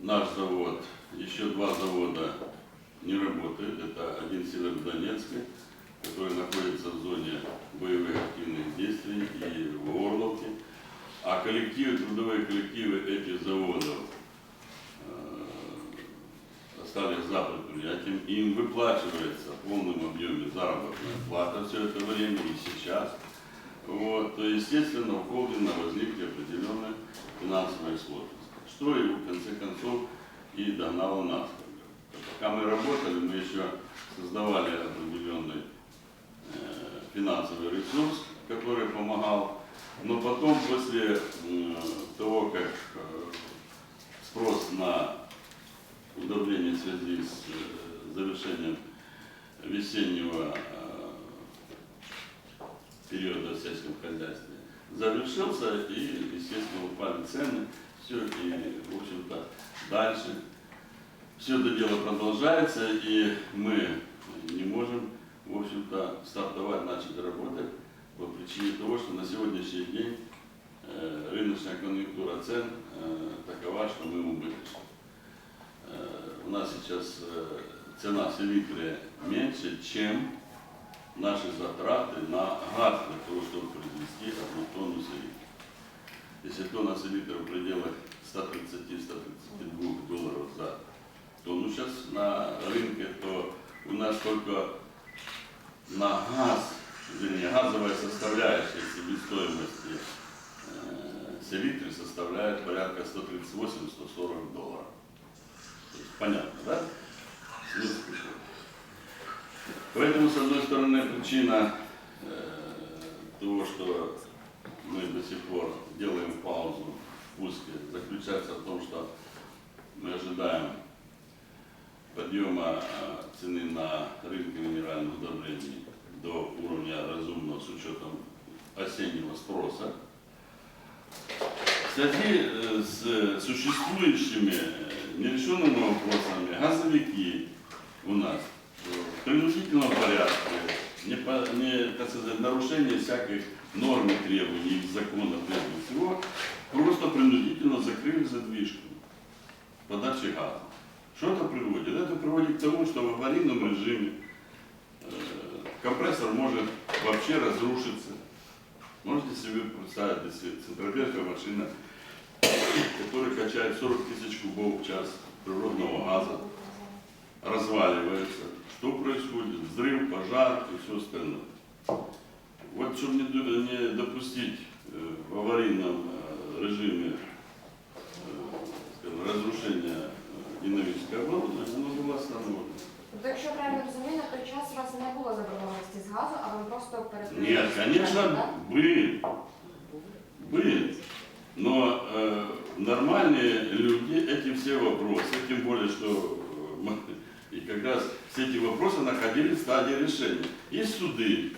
наш завод, еще два завода не работают. Это один в Северодонецке, который находится в зоне боевых активных действий и в Орловке. А коллективы, трудовые коллективы этих заводов э, остались за предприятием, им выплачивается в полном объеме заработная плата все это время и сейчас. Вот, то, естественно, у холдинга возникли определенные финансовые сложности, и в конце концов и догнало нас. Пока мы работали, мы еще создавали определенный э, финансовый ресурс, который помогал. Но потом, после м, того, как э, спрос на удобрение в связи с э, завершением весеннего э, периода в сельском хозяйстве завершился, и, естественно, упали цены, все, и, в общем-то, дальше все это дело продолжается, и мы не можем, в общем-то, стартовать, начать работать по причине того, что на сегодняшний день э, рыночная конъюнктура цен э, такова, что мы убыточны. Э, у нас сейчас цена селитры меньше, чем наши затраты на газ для того, чтобы произвести одну тонну селитры. Если тонна в пределах 130-132 долларов за тонну сейчас на рынке, то у нас только на газ, вернее, газовая составляющая себестоимости э, селитры составляет порядка 138-140 долларов. Понятно, да? Поэтому, с одной стороны, причина э, того, что мы до сих пор делаем паузу в пуске, заключается в том, что мы ожидаем подъема э, цены на рынке минеральных удобрений до уровня разумного с учетом осеннего спроса. В связи э, с существующими э, нерешенными вопросами газовики у нас в принудительном порядке, не, не, так сказать, нарушение всяких норм и требований, закона прежде всего, просто принудительно закрыли задвижку подачи газа. Что это приводит? Это приводит к тому, что в аварийном режиме э, компрессор может вообще разрушиться. Можете себе представить, если центробежная машина, которая качает 40 тысяч кубов в час природного газа, разваливается. Что происходит? Взрыв, пожар и все остальное. Вот чтобы не, допустить э, в аварийном э, режиме э, скажем, разрушения динамического оборудования, оно было остановлено. Тобто, якщо я правильно розумію, на той час у вас не було заборгованості з газу, а ви просто перекрили? Нет, конечно, были. Были. Но э, нормальные люди эти все вопросы, тем более, что э, и как раз все эти вопросы находились в стадии решения. Есть суды.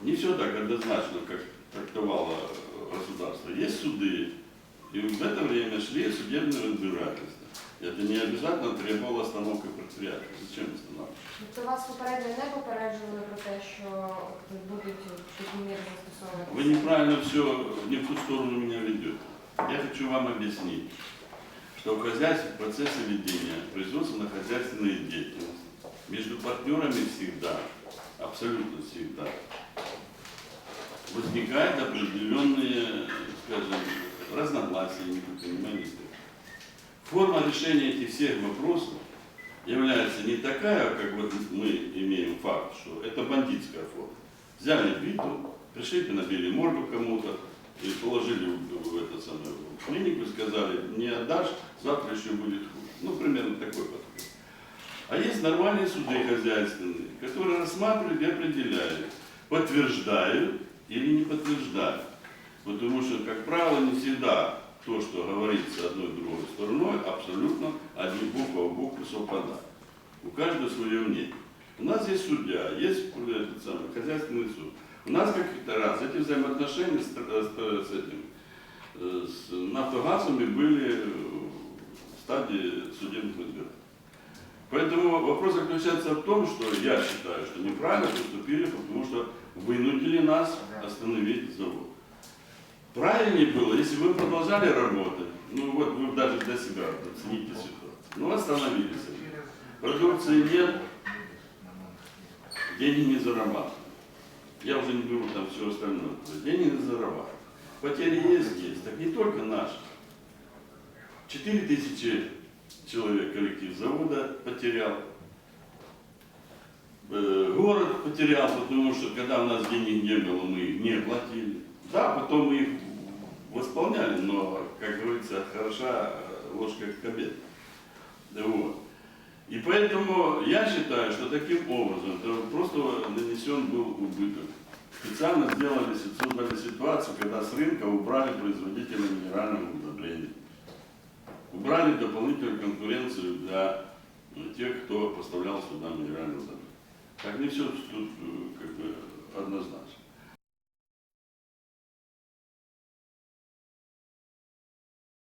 Не все так однозначно, как трактовало государство. Есть суды. И в это время шли судебные разбирательства. Это не обязательно требовало остановки предприятия. Зачем останавливать? Тобто вас попередньо не попереджували про те, що будуть такі міри застосовувати? Вы неправильно все, не в ту сторону меня ведете. Я хочу вам объяснить, что в хозяйстве, процессе ведения производственно-хозяйственной деятельности между партнерами всегда, абсолютно всегда, возникают определенные, скажем, разногласия, непонимания. Форма решения этих всех вопросов является не такая, как вот мы имеем факт, что это бандитская форма. Взяли биту, пришли набили морду кому-то и положили в, в это самое, в клинику сказали, не отдашь, завтра еще будет хуже. Ну, примерно такой подход. А есть нормальные суды хозяйственные, которые рассматривают и определяют, подтверждают или не подтверждают. Потому что, как правило, не всегда то, что говорится одной другой стороной, абсолютно один буква в букву совпадает. У каждого свое мнение. У нас есть судья, есть э, этот самый, хозяйственный суд. У нас как-то раз эти взаимоотношения с, с- с этим, э, с нафтогазами были в стадии судебных разбирательств. Поэтому вопрос заключается в том, что я считаю, что неправильно поступили, потому что вынудили нас остановить завод. Правильнее было, если бы вы продолжали работать, ну вот вы даже для себя оцените ситуацию. Ну остановились. Продукции нет, деньги не зарабатывают. Я уже не беру там все остальное. То есть Деньги не зарабатывают. Потери есть, есть. Так не только наши. 4 тысячи человек коллектив завода потерял. Э, Город потерял, потому что когда у нас денег не было, мы их не платили. Да, потом мы их восполняли, но, как говорится, хороша ложка к обеду. Да вот. И поэтому я считаю, что таким образом просто нанесен был убыток. Специально сделали, создали ситуацию, когда с рынка убрали производителя минерального удобрения. Убрали дополнительную конкуренцию для э, тех, кто поставлял сюда минеральное удобрение. Так не все тут э, как бы однозначно.